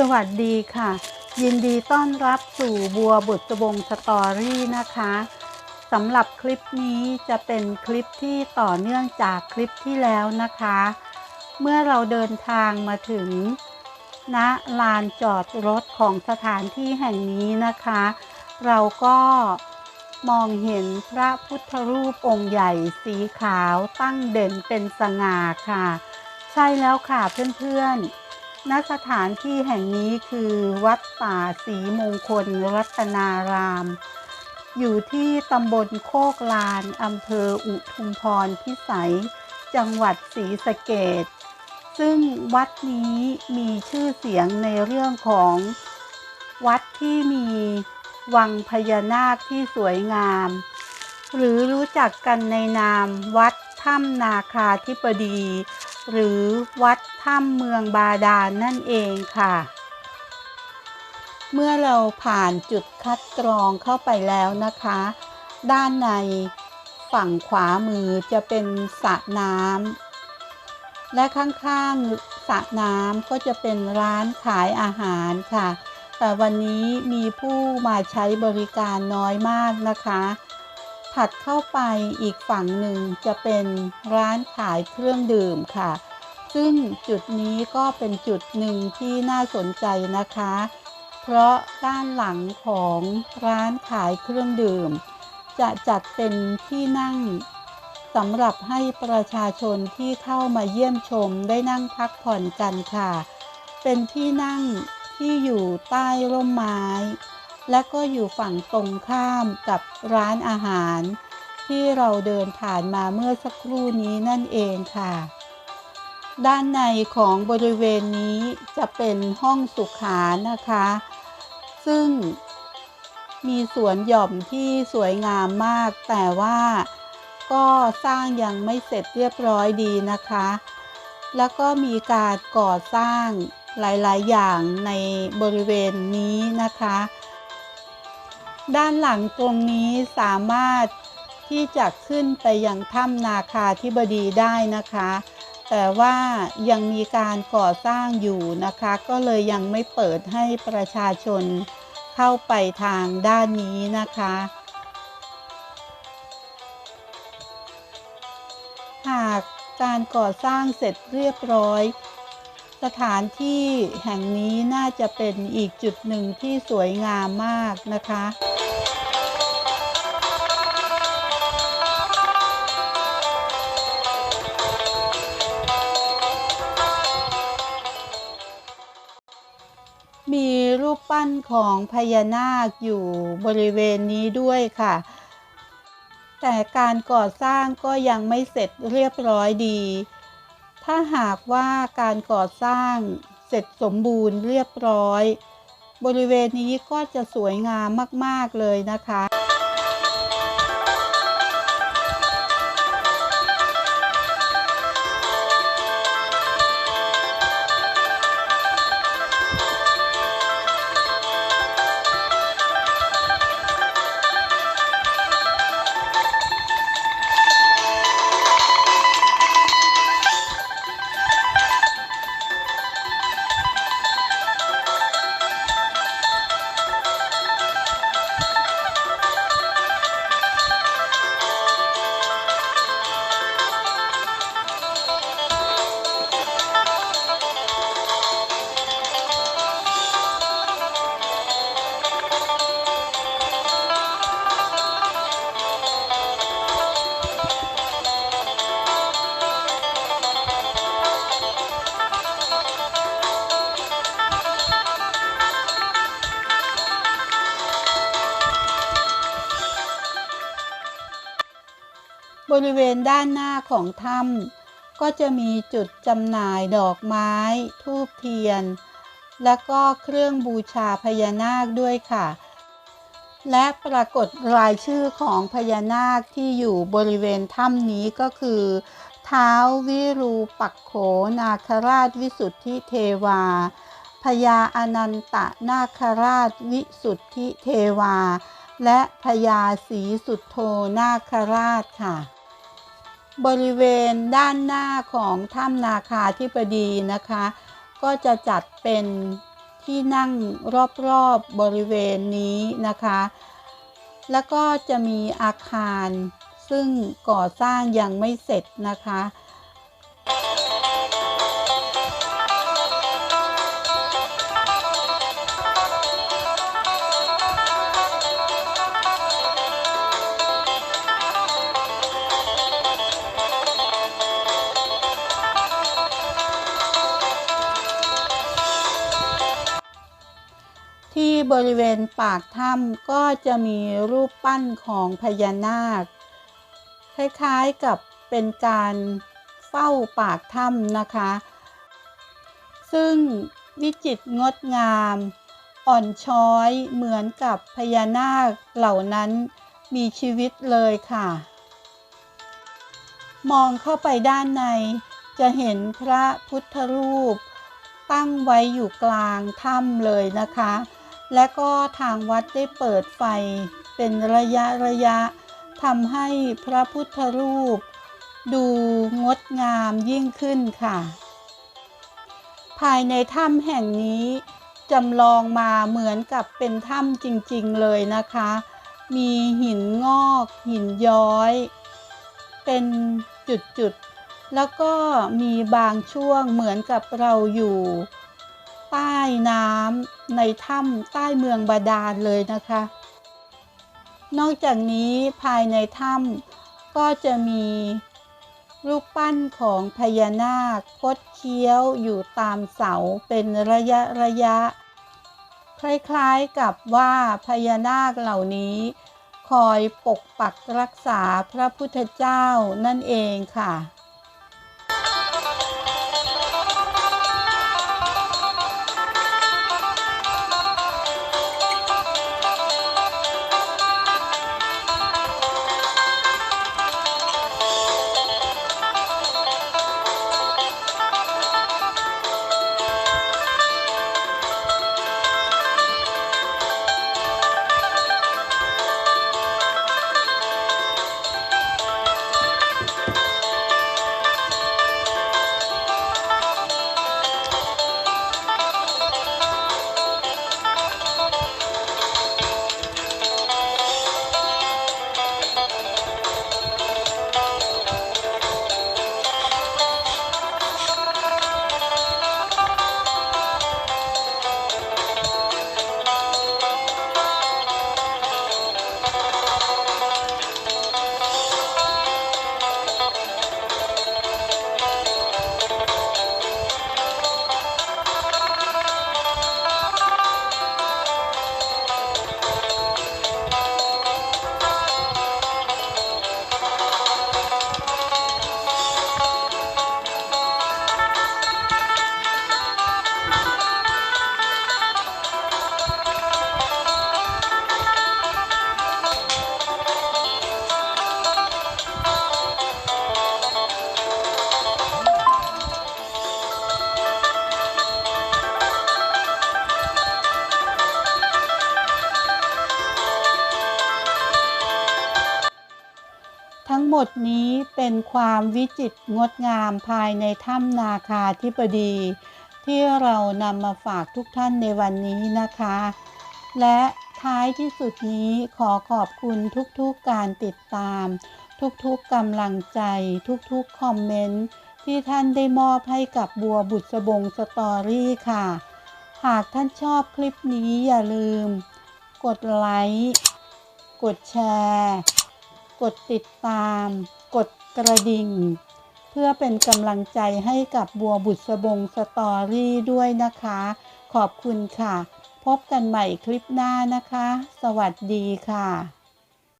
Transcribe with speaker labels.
Speaker 1: สวัสดีค่ะ ยินดีต้อนรับสู่บัวบุตรวงสตอรี่นะคะสำหรับคลิปนี้จะเป็นคลิปที่ต่อเนื่องจากคลิปที่แล้วนะคะ เมื่อเราเดินทางมาถึงณลานจอดรถของสถานที่แห่งนี้นะคะ เราก็มองเห็นพระพุทธรูปองค์ใหญ่สีขาวตั้งเด่นเป็นสง่าค่ะ ใช่แล้วค่ะเพื่อนๆ ณสถานที่แห่งนี้คือวัดป่าศรีมงคลรัตนาราม อยู่ที่ตำบลโคกลานอำเภออุทุมพรพิสัย จังหวัดศรีสะเกดซึ่งวัดนี้มีชื่อเสียงในเรื่องของวัดที่มีวังพญานาคที่สวยงาม หรือรู้จักกันในนามวัดถ้ำนาคาธิบดี หรือวัดถ้ำเมืองบาดาลนั่นเองค่ะ เมื่อเราผ่านจุดคัดกรองเข้าไปแล้วนะคะ ด้านในฝั่งขวามือจะเป็นสระน้ำและข้างๆสระน้ำก็จะเป็นร้านขายอาหารค่ะ แต่วันนี้มีผู้มาใช้บริการน้อยมากนะคะ ถัดเข้าไปอีกฝั่งหนึ่งจะเป็นร้านขายเครื่องดื่มค่ะ ซึ่งจุดนี้ก็เป็นจุดหนึ่งที่น่าสนใจนะคะ เพราะด้านหลังของร้านขายเครื่องดื่ม จะจัดเป็นที่นั่งสำหรับให้ประชาชนที่เข้ามาเยี่ยมชมได้นั่งพักผ่อนกันค่ะ เป็นที่นั่งที่อยู่ใต้ร่มไม้ และก็อยู่ฝั่งตรงข้ามกับร้านอาหาร ที่เราเดินผ่านมาเมื่อสักครู่นี้นั่นเองค่ะ ด้านในของบริเวณนี้จะเป็นห้องสุขานะคะ ซึ่งมีสวนหย่อมที่สวยงามมาก แต่ว่าก็สร้างยังไม่เสร็จเรียบร้อยดีนะคะ แล้วก็มีการก่อสร้างหลาย ๆ อย่างในบริเวณนี้นะคะ ด้านหลังตรงนี้สามารถที่จะขึ้นไปยังถ้ำนาคาธิบดีได้นะคะ แต่ว่ายังมีการก่อสร้างอยู่นะคะ ก็เลยยังไม่เปิดให้ประชาชนเข้าไปทางด้านนี้นะคะ หากการก่อสร้างเสร็จเรียบร้อย สถานที่แห่งนี้น่าจะเป็นอีกจุดหนึ่งที่สวยงามมากนะคะมีรูปปั้นของพญานาคอยู่บริเวณนี้ด้วยค่ะ แต่การก่อสร้างก็ยังไม่เสร็จเรียบร้อยดี ถ้าหากว่าการก่อสร้างเสร็จสมบูรณ์เรียบร้อย บริเวณนี้ก็จะสวยงามมาก ๆ เลยนะคะ บริเวณด้านหน้าของถ้ำก็จะมีจุดจำหน่ายดอกไม้ ทูบเทียน และก็เครื่องบูชาพญานาคด้วยค่ะ และปรากฏรายชื่อของพญานาคที่อยู่บริเวณถ้ำนี้ก็คือ ท้าววิรูปักโขนาคราชวิสุทธิเทวาพญาอนันตนาคราชวิสุทธิเทวา และพญาศรีสุทโธนาคราชค่ะ บริเวณด้านหน้าของถ้ำนาคาธิบดีนะคะ ก็จะจัดเป็นที่นั่งรอบๆบริเวณนี้นะคะ แล้วก็จะมีอาคารซึ่งก่อสร้างยังไม่เสร็จนะคะ ที่บริเวณปากถ้ำก็จะมีรูปปั้นของพญานาค คล้ายๆกับเป็นการเฝ้าปากถ้ำนะคะ ซึ่งวิจิตรงดงาม อ่อนช้อยเหมือนกับพญานาคเหล่านั้นมีชีวิตเลยค่ะ มองเข้าไปด้านในจะเห็นพระพุทธรูป ตั้งไว้อยู่กลางถ้ำเลยนะคะ และก็ทางวัดได้เปิดไฟเป็นระยะระยะทำให้พระพุทธรูป ดูงดงามยิ่งขึ้นค่ะ ภายในถ้ำแห่งนี้จำลองมาเหมือนกับเป็นถ้ำจริงๆเลยนะคะ มีหินงอก หินย้อย เป็นจุดๆ แล้วก็มีบางช่วงเหมือนกับเราอยู่ ใต้น้ำในถ้ำใต้เมืองบาดาลเลยนะคะ นอกจากนี้ภายในถ้ำก็จะมีรูปปั้นของพญานาคคดเคี้ยวอยู่ตามเสาเป็นระยะระยะ คล้ายๆกับว่าพญานาคเหล่านี้คอยปกปักรักษาพระพุทธเจ้านั่นเองค่ะ ดนี้เป็นความวิจิตรงดงามภายในถ้ำนาคาธิบดี ที่เรานำมาฝากทุกท่านในวันนี้นะคะ และท้ายที่สุดนี้ขอขอบคุณทุกๆการติดตาม ทุกๆกำลังใจ ทุกๆคอมเมนต์ที่ท่านได้มอบให้กับบัวบุษบงสตอรี่ค่ะ หากท่านชอบคลิปนี้อย่าลืม กดไลค์ กดแชร์ กดติดตาม กดกระดิ่ง เพื่อเป็นกำลังใจให้กับบัวบุษบงสตอรี่ด้วยนะคะ ขอบคุณค่ะ พบกันใหม่คลิปหน้านะคะ สวัสดีค่ะ